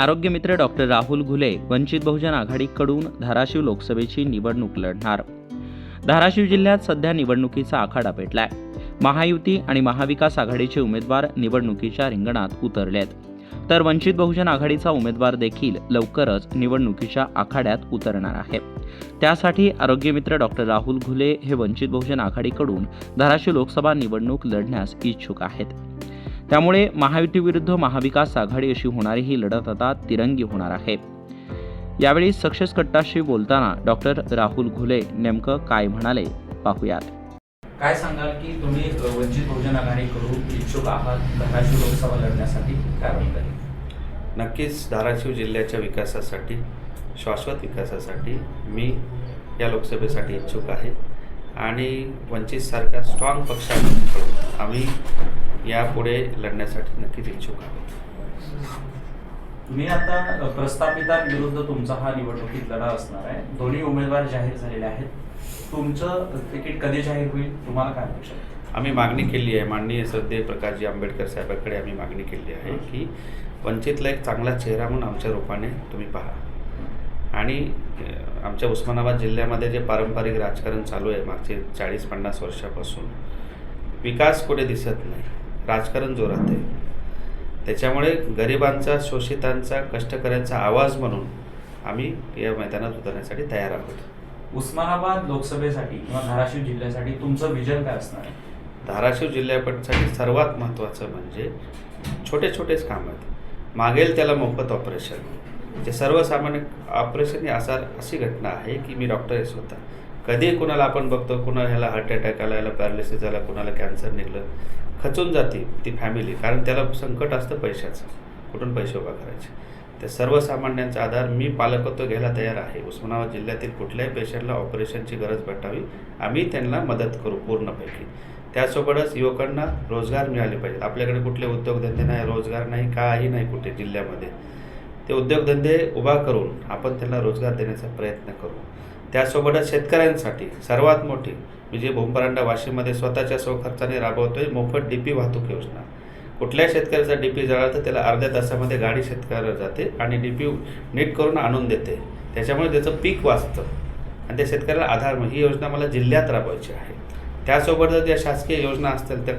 आरोग्यमित्र doctor Rahul Ghule Vanchit Bahujan आघाडीकडून धाराशिव लोकसभेची निवडणूक लढणार. धाराशिव जिल्ह्यात सध्या निवडणुकीचा आखाडा पेटलाय. महायुती आणि महाविकास आघाडीचे उमेदवार निवडणुकीच्या रिंगणात उतरलेत. तर वंचित बहुजन आघाडीचा उमेदवार देखील लवकरच निवडणुकीच्या आखाड्यात उतरणार आहे. त्यासाठी आरोग्यमित्र डॉक्टर राहुल घुले हे वंचित बहुजन आघाडीकडून धाराशिव लोकसभा निवडणूक लढण्यास इच्छुक आहेत. त्यामुळे महायुतीविरुद्ध महाविकास आघाडी अशी होणारी ही लढत आता तिरंगी होणार आहे. यावेळी सक्सेस कट्टाशी बोलताना डॉक्टर राहुल घुले नेमकं काय म्हणाले पाहूयात. काय सांगाल की तुम्ही वंचित बहुजन आघाडीकडून इच्छुक आहात धाराशिव लोकसभा लढण्यासाठी काय नक्कीच धाराशिव जिल्ह्याच्या विकासासाठी शाश्वत विकासासाठी मी या लोकसभेसाठी इच्छुक आहे. आणि वंचितसारख्या स्ट्रॉंग पक्षाकडून आम्ही यापुढे लढण्यासाठी नक्कीच इच्छुक आहोत. तुम्ही आता अ, प्रस्थापितांविरुद्ध तुमचा हा निवडणुकीत लढा असणार आहे. दोन्ही उमेदवार जाहीर झालेले आहेत. तुमचं तिकीट कधी जाहीर होईल? तुम्हाला काय अपेक्षा? आम्ही मागणी केली आहे. माननीय श्रद्धेय प्रकाशजी आंबेडकर साहेबांकडे आम्ही मागणी केली आहे की वंचितला एक चांगला चेहरा म्हणून आमच्या रूपाने तुम्ही पहा. आणि आमच्या उस्मानाबाद जिल्ह्यामध्ये जे पारंपरिक राजकारण चालू आहे मागचे चाळीस पन्नास वर्षापासून विकास कुठे दिसत नाही. राजकारण जोरात आहे. त्याच्यामुळे गरिबांचा शोषितांचा कष्टकऱ्यांचा आवाज म्हणून आम्ही या मैदानात उतरण्यासाठी तयार आहोत. उस्मानाबाद लोकसभेसाठी किंवा धाराशिव जिल्ह्यासाठी तुमचं विजन काय असणार आहे? धाराशिव जिल्ह्यासाठी सर्वात महत्त्वाचं म्हणजे छोटे छोटेच काम आहेत. मागेल त्याला मोफत ऑपरेशन जे सर्वसामान्य ऑपरेशन ही असा अशी घटना आहे की मी डॉक्टर आहे स्वतः. कधी कुणाला आपण बघतो कुणाला ह्याला हार्ट अटॅक आला याला पॅरालिसिस झाला कुणाला कॅन्सर निघलं खचून जाते ती फॅमिली कारण त्याला संकट असतं पैशाचं. कुठून पैसे उभा करायचे? त्या सर्वसामान्यांचा आधार मी पालकत्व घ्यायला तयार आहे. उस्मानाबाद जिल्ह्यातील कुठल्याही पेशंटला ऑपरेशनची गरज भेटावी आम्ही त्यांना मदत करू पूर्णपैकी. त्यासोबतच युवकांना रोजगार मिळाले पाहिजेत. आपल्याकडे कुठले उद्योगधंदे नाही रोजगार नाही काही नाही कुठे जिल्ह्यामध्ये. ते उद्योगधंदे उभा करून आपण त्यांना रोजगार देण्याचा प्रयत्न करू. त्यासोबतच शेतकऱ्यांसाठी सर्वात मोठी विजय भूमपरांडा वाशिममध्ये स्वतःच्या स्वखर्चाने राबवतोय मोफत डी पी वाहतूक योजना. कुठल्या शेतकऱ्याचा डी पी जळाला तर त्याला अर्ध्या तासामध्ये गाडी शेतकऱ्याला जाते आणि डी पी नीट करून आणून देते. त्याच्यामुळे त्याचं पीक वाचतं. आणि त्या शेतकऱ्याला आधार ही योजना मला जिल्ह्यात राबवायची आहे. त्यासोबतच ज्या शासकीय योजना असतील त्या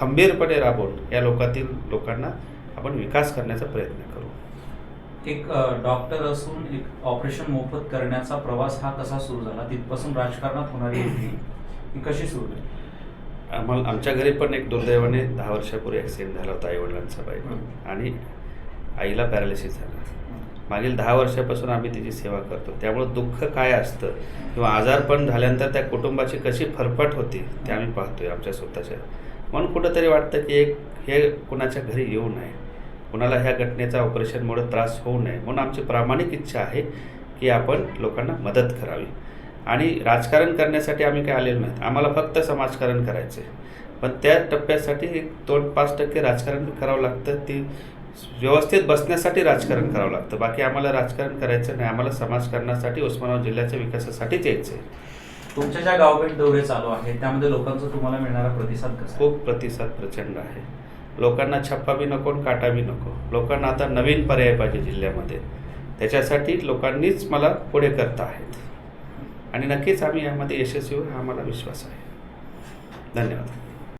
खंबीरपणे राबवून या लोकातील लोकांना आपण विकास करण्याचा प्रयत्न करू. एक डॉक्टर असून एक ऑपरेशन मोफत करण्याचा प्रवास हा कसा सुरू झाला? तिथपासून राजकारणात होणारी ही कशी सुरू झाली? आम्हाला आमच्या घरी पण एक दुर्दैवाने दहा वर्षापूर्वी ॲक्सिडेंट झाला होता आईवडिलांचा बाईक हं. आणि आईला पॅरालिसिस झाला. मागील दहा वर्षापासून आम्ही तिची सेवा करतो. त्यामुळं दुःख काय असतं किंवा आजारपण झाल्यानंतर त्या कुटुंबाची कशी फरफट होती ते आम्ही पाहतोय आमच्या स्वतःच्या. म्हणून कुठंतरी वाटतं की एक हे कुणाच्या घरी येऊ नये. कुणाला ह्या घटनेचा ऑपरेशनमुळे त्रास होऊ नये म्हणून आमची प्रामाणिक इच्छा आहे की आपण लोकांना मदत करावी. आणि राजकारण करण्यासाठी आम्ही काही आलेलो नाहीत. आम्हाला फक्त समाजकारण करायचं आहे. पण त्या टप्प्यासाठी एक दोन पाच टक्के राजकारण करावं लागतं. ती व्यवस्थित बसण्यासाठी राजकारण करावं लागतं. बाकी आम्हाला राजकारण करायचं नाही. आम्हाला समाजकारणासाठी उस्मानाबाद जिल्ह्याच्या विकासासाठीच यायचं आहे तुमच्या ज्या गावभेट दौरे चालू आहेत त्यामध्ये लोकांचा तुम्हाला मिळणारा प्रतिसाद कसा? खूप प्रतिसाद प्रचंड आहे. लोकांना छप्पा बी नको आणि काटा बी नको. लोकांना आता नवीन पर्याय पाहिजे जिल्ह्यामध्ये. त्याच्यासाठी लोकांनीच मला पुढे करता आहेत. आणि नक्कीच आम्ही यामध्ये यशस्वी हा मला विश्वास आहे. धन्यवाद.